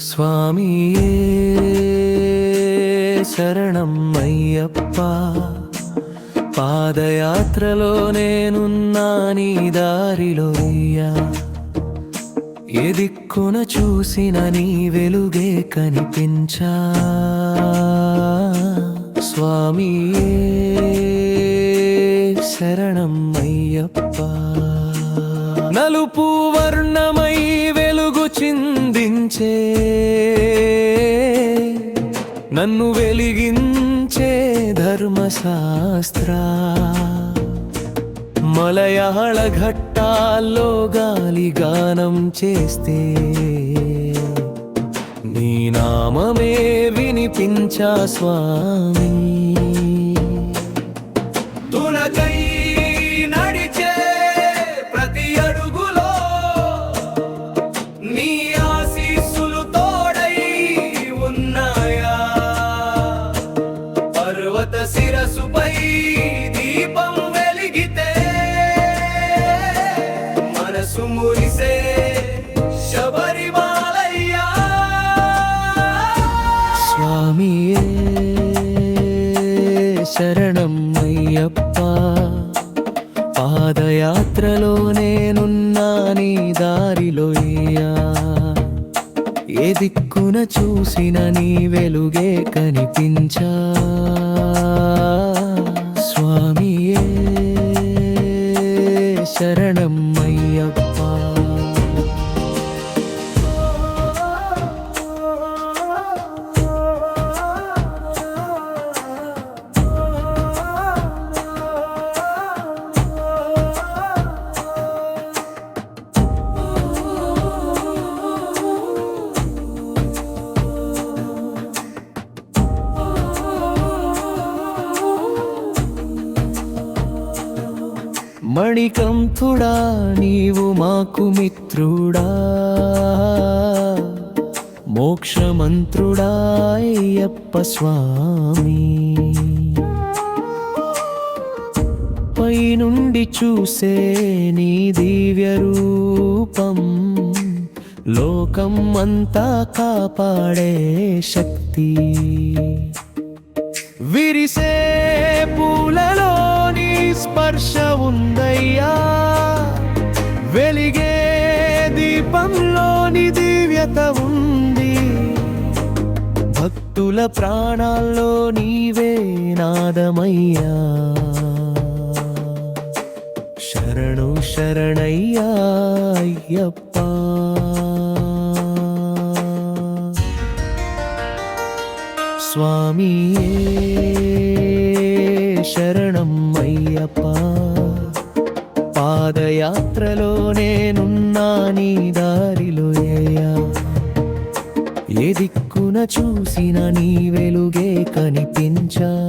స్వామియే శరణం అయ్యప్ప పాదయాత్రలో నేనున్నా నీ దారిలో అయ్యా ఏ దిక్కున చూసిన నీ వెలుగే కనిపించా? స్వామి శరణం అయ్యప్ప. నలుపు వర్ణమై వెలుగు చిందించే నన్ను వెలిగించే ధర్మశాస్త్ర. మలయాళ ఘట్టాల్లో గాలి గానం చేస్తే నీ నామమే వినిపించా స్వామి. తునకై నడిచే ప్రతి అడుగులో నీ ఆశీస్సులు తోడై ఉన్నాయా? పర్వత శిరసుపై దీపం శరణం అయ్యప్ప. పాదయాత్రలో నేనున్నా నీ దారిలో ఏ దిక్కున చూసిన నీ వెలుగే కనిపించా. స్వామియే శరణం అయ్యప్ప. మణికంతుడా నీవు మాకు మిత్రుడా. మోక్షమంత్రుడా అయ్యప్ప స్వామి. పైనుండి చూసే నీ దివ్య రూపం లోకం అంతా కాపాడే శక్తి. విరిసే పూలలోని స్పర్శ ఉందయ్యా. వెలిగే దీపంలోని దివ్యత ఉంది. భక్తుల ప్రాణాల్లో నీవే నాదమయ్యా. శరణు శరణయ్యా అయ్యప్ప. స్వామియే నా నీ దారిలో అయ్యా. ఏ దిక్కున చూసిన నీ వెలుగే కనిపించా.